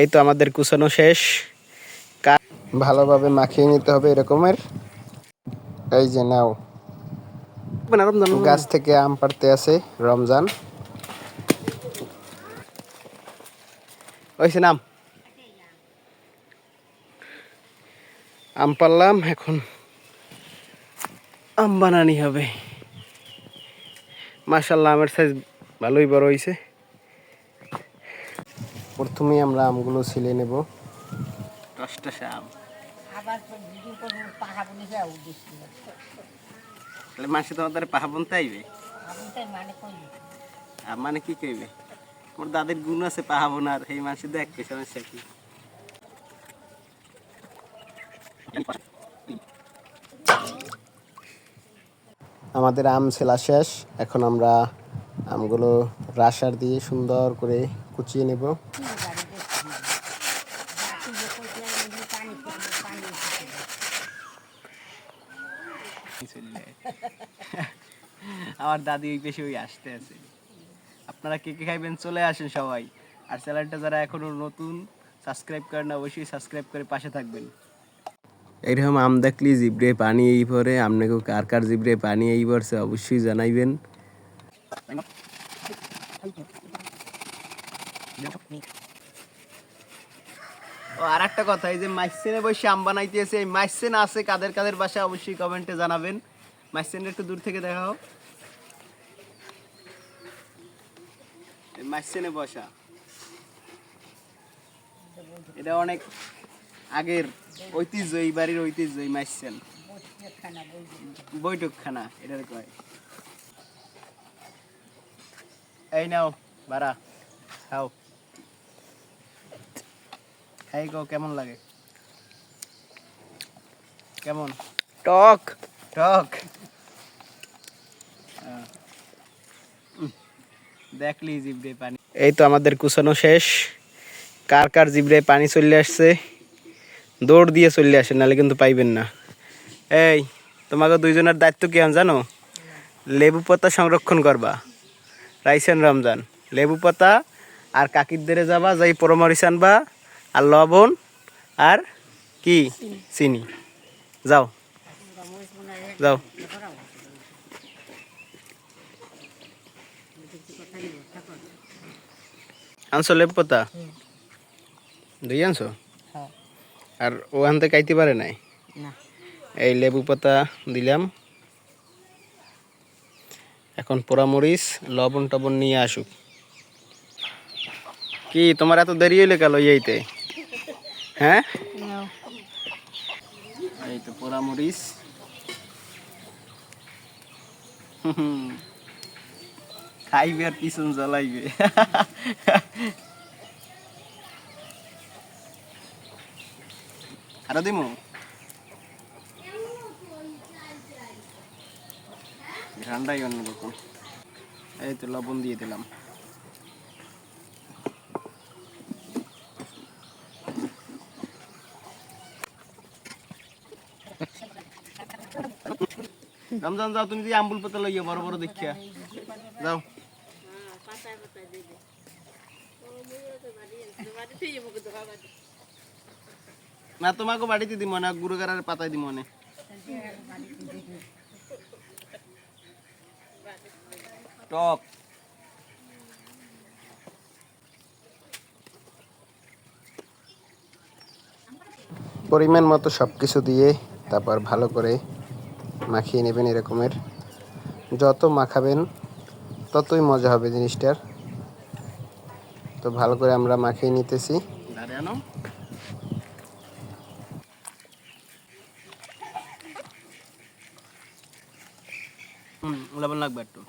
এই তো আমাদের কুচানো শেষ। ভালোভাবে মাখিয়ে নিতে হবে এরকমের। এই যে নাও। গাছ থেকে আম পাড়তে আছে রমজান। ওইসে নাম আম পারলাম এখন আম বানানি হবে। মাশাল্লাহ আমের সাইজ ভালোই বড় হয়েছে প্রথমেই আমরা আমগুলো ছিলে নেব। দশটা আম তাহলে মাসে তোমাদের পাহা বনতে আইবে? তাই মানে আর মানে কি কইবে? মোর দাদির গুণ আছে পাহা বোনার এই মাসে দেখ সমস্যা কি। আমাদের আম ছেলা শেষ এখন আমরা আমগুলো রাসার দিয়ে সুন্দর করে কুচিয়ে নেব। আমার দাদি ওই বেশি ওই আসতে আছে। আপনারা কে কে খাইবেন চলে আসেন সবাই। আর চ্যানেলটা যারা এখনও নতুন সাবস্ক্রাইব করেন না অবশ্যই সাবস্ক্রাইব করে পাশে থাকবেন। এইরকম আম দেখলি জিব্রে পানি এই পরে আপনাকে কার কার জিব্রে পানি এই পড়ছে অবশ্যই জানাইবেন। আর একটা কথা, এই যে মাইসেনে বসে আম বানাইতেছে এই মাইসেন আছে কাদের কাদের বাসা, অবশ্যই কমেন্টে জানাবেন। মাইসেন একটু দূর থেকে দেখাও এই মাইসেনে বসা। এটা অনেক আগের ঐতিহ্য, এই বাড়ির ঐতিহ্য, এই মাইসেন। বৈঠকখানা, এটার কয়। এই নাও বাড়া খাও। খাই গো কেমন লাগে? কেমন? টক। টক? দেখলি জিব্রে পানি। এই তো আমাদের কুচানো শেষ। কার কার জিব্রে পানি চলে আসছে? দৌড় দিয়ে চলে আসে নাহলে কিন্তু পাইবেন না। এই তোমাকে দুইজনের দায়িত্ব কি জানো? লেবু পাতা সংরক্ষণ করবা। রাইসেন রমজান। লেবু পাতা আর কাকির দেরে যাবা যাই পরমরিচ আনবা। আর লবণ আর কি? চিনি। যাও। যাও। আনছো লেবু পাতা? দুই আনছো? হ্যাঁ। আর ওখান থেকে খাইতে পারে নাই? এই লেবু পাতা দিলাম। এখন পোড়ামরিচ লবণ টবণ নিয়ে আসুক। কি তোমার এত দেরি হইলে গেল এইতে হ্যাঁ? এই তো পোড়ামরিচ। হুম। খাইবে আর পিছন জ্বলাইবে। আরও দিমু? ঠান্ডাই অন্যরকম। এই তো লবণ দিয়ে দিলাম। রমজান যাও, তুমি যে আম্বুল পাতা লইয়া বড় বড় দেখিয়া। যাও। না, তোমাকে বাড়িতে দিব না, গুরুগারের পাতায় দিব না। টক। পরিমাণ মতো সব কিছু দিয়ে তারপর ভালো করে মাখিয়ে নেবেন এরকমের। যত মাখাবেন, ততই মজা হবে জিনিসটার। তো ভালো করে আমরা মাখিয়ে নিতেছি। লাগবে একটু।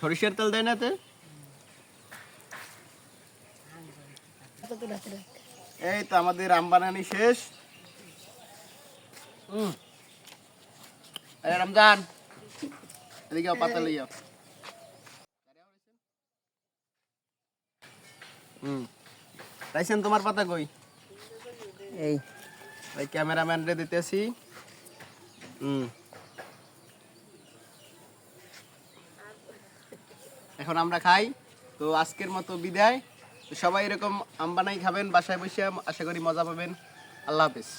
সরিষার তেল দেয় না তে এই তো আমাদের আম বানানি শেষ। হুম। এই রমজান এদিকে পাতা লইয়া হুম রাইছেন তোমার পাতা কই এই এই ক্যামেরাম্যান রে দিতেছি হুম এখন আমরা খাই। তো আজকের মতো বিদায়। সবাই এরকম আমবানাই খাবেন বাসায় বসে আশা করি মজা পাবেন। আল্লাহ হাফিজ।